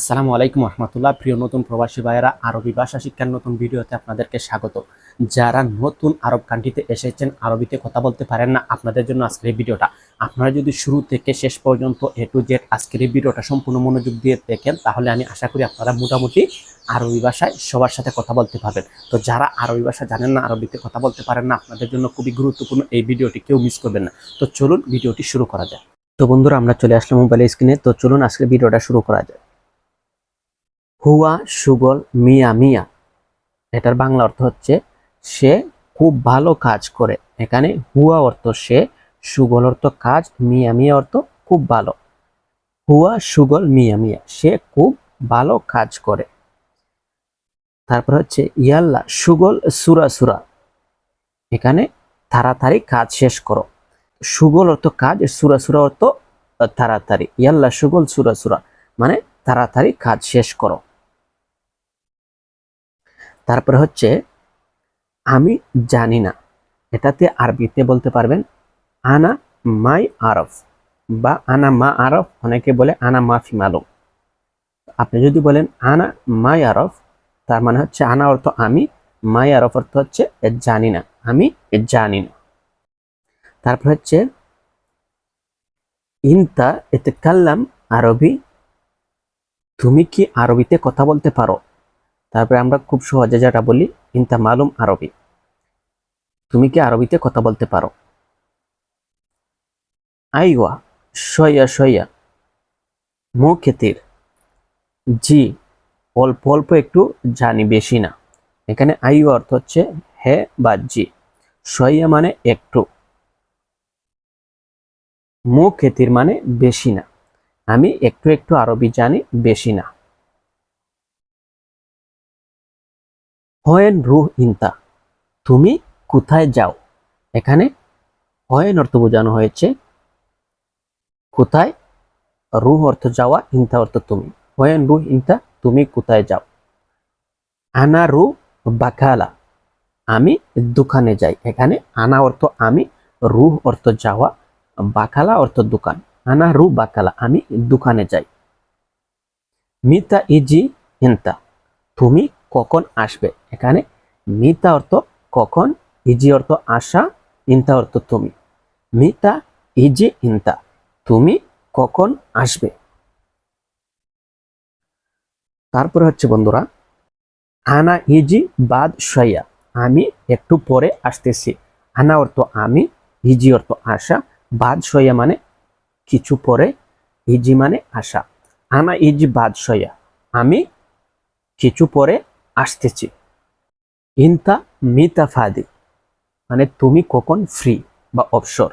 আসসালামু আলাইকুম রহমতুল্লাহ। প্রিয় নতুন প্রবাসী ভাইয়েরা, আরবি ভাষা শিক্ষার নতুন ভিডিওতে আপনাদেরকে স্বাগত। যারা নতুন আরব কান্ট্রিতে এসেছেন, আরবিতে কথা বলতে পারেন না, আপনাদের জন্য আজকের এই ভিডিওটা। আপনারা যদি শুরু থেকে শেষ পর্যন্ত এ টু জেড আজকের এই ভিডিওটা সম্পূর্ণ মনোযোগ দিয়ে দেখেন, তাহলে আমি আশা করি আপনারা মোটামুটি আরবি ভাষায় সবার সাথে কথা বলতে পারবেন। তো যারা আরবি ভাষা জানেন না, আরবিতে কথা বলতে পারেন না, আপনাদের জন্য খুবই গুরুত্বপূর্ণ এই ভিডিওটি, কেউ মিস করবেন না। তো চলুন ভিডিওটি শুরু করা যায় তো বন্ধুরা, আমরা চলে আসলাম মোবাইল স্ক্রিনে তো চলুন আজকের ভিডিওটা শুরু করা যায় হুয়া সুগল মিয়া মিয়া। এটার বাংলা অর্থ হচ্ছে সে খুব ভালো কাজ করে। এখানে হুয়া অর্থ সে, সুগল অর্থ কাজ, মিয়া মিয়া অর্থ খুব ভালো। হুয়া সুগল মিয়া মিয়া, সে খুব ভালো কাজ করে। তারপর হচ্ছে ইয়াল্লা, সুগল সুরা সুরা। এখানে তাড়াতাড়ি কাজ শেষ করো। সুগল অর্থ কাজ, সুরা সুরা অর্থ তাড়াতাড়ি। ইয়াল্লা, সুগল সুরা সুরা মানে তাড়াতাড়ি কাজ শেষ করো। তারপরে হচ্ছে, আমি জানি না। এটাতে আরবিতে বলতে পারবেন, আনা মাই আরফ বা আনা মা আরফ, অনেকে বলে আনা মাফি মালুম। আপনি যদি বলেন আনা মাই আরফ, তার মানে হচ্ছে আনা অর্থ আমি, মাই আরফ অর্থ হচ্ছে জানি না, আমি জানি না। তারপর হচ্ছে, ইনতা এতে কাল্লাম আরবি, তুমি কি আরবিতে কথা বলতে পারো? তারপরে আমরা খুব সহজে যেটা বলি, ইনতা মালুম আরবি। তুমি কি আরবিতে কথা বলতে পারো? আইওয়া সইয়া সইয়া মুখেতির। জি, অল্প অল্প একটু জানি, বেশি না। এখানে আইও অর্থ হচ্ছে হে বা জি। সইয়া মানে একটু। মুখেতির মানে বেশি না। আমি একটু একটু আরবি জানি, বেশি না। হয়েন রুহ ইনতা। তুমি কোথায় যাও? এখানে হয়েন অর্থ বোঝানো হয়েছে। কোথায়? রুহ অর্থ যাওয়া, ইনতা অর্থ তুমি। হয়েন রুহ ইনতা, তুমি কোথায় যাও? আনা রু বাকালা। আমি দোকানে যাই। এখানে আনা অর্থ আমি, রুহ অর্থ যাওয়া, বাকালা অর্থ দোকান। আনা রু বাকালা, আমি দোকানে যাই। মিতা ইজি হিন্তা তুমি কখন আসবে? এখানে মিতা অর্থ কখন, ইজি অর্থ আসা ইনতা অর্থ তুমি। মিতা, ইজি, ইনতা, তুমি কখন আসবে? তারপরে হচ্ছে বন্ধুরা, আনা ইজি বাদ সয়া আমি একটু পরে আসতেছি। আনা অর্থ আমি, ইজি অর্থ আসা বাদ সয়া মানে কিছু পরে, ইজি মানে আসা আনা ইজি বাদ সয়া আমি কিছু পরে আসতেছি। ইনতা মিতা ফাদি মানে তুমি কখন ফ্রি বা অবসর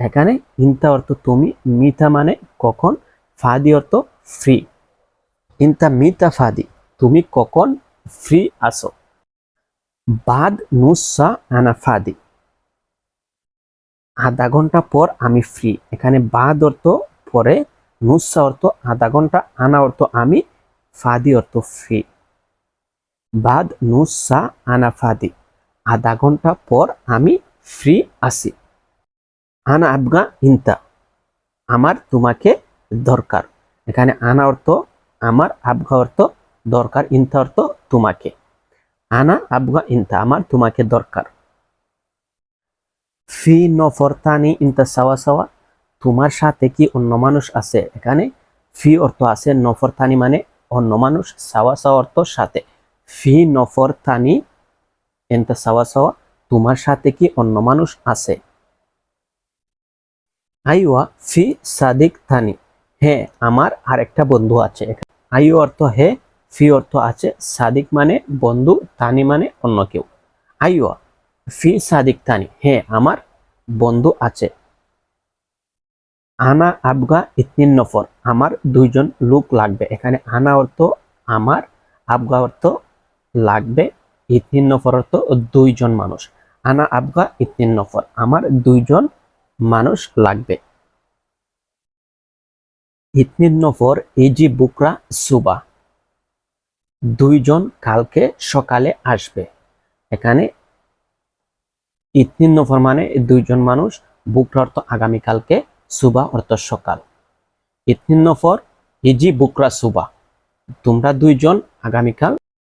এখানে ইনতা অর্থ তুমি, মিতা মানে কখন, ফাদি অর্থ ফ্রি ইনতা মিতা ফাদি, তুমি কখন ফ্রি আসো বাদ নুসা আনা ফাদি। আধা ঘণ্টা পর আমি ফ্রি এখানে বাদ অর্থ পরে নুসা অর্থ আধা ঘণ্টা, আনা অর্থ আমি, ফাদি অর্থ ফ্রি বাদ নুসা আনা ফাদি। আধা ঘণ্টা পর আমি ফ্রি আসি আনা আবগা ইনতা। আমার তোমাকে দরকার। এখানে আনা অর্থ আমার, আবগা অর্থ দরকার, ইনতা অর্থ তোমাকে। আনা, আবগা, ইনতা, আমার তোমাকে দরকার। ফি নফরতানি ইনতা সাওয়া সাওয়া। তোমার সাথে কি অন্য মানুষ আছে? এখানে ফি অর্থ আছে নফরতানি মানে অন্য মানুষ, সাওয়া সাওয়া অর্থ সাথে। ফি নফর তানি এনতা সাওয়া সাওয়া, তোমার সাথে কি অন্য মানুষ আছে? আইওয়া, ফি সাদিক থানি হ্যাঁ আমার আরেকটা বন্ধু আছে আইও অর্থ হে, ফি অর্থ আছে, সাদিক মানে বন্ধু, তানি মানে অন্য কেউ। আইওয়া, ফি সাদিক তানি। হ্যাঁ আমার বন্ধু আছে। আনা আবগা ইতনিন নফর। আমার দুইজন লোক লাগবে। এখানে আনা অর্থ আমার, আবগা অর্থ লাগবে ইতনিন নফর অর্থ দুইজন মানুষ। আনা আবগা ইতনিন নফর আমার দুইজন মানুষ লাগবে। ইতনিন নফর ইজি বুকরা সুবা। দুইজন কালকে সকালে আসবে। এখানে ইতনিন নফর মানে দুইজন মানুষ বুকরা অর্থ আগামীকালকে সুবা অর্থ সকাল। ইতনিন নফর হিজি বুকরা সুবা। তোমরা দুইজন আগামীকাল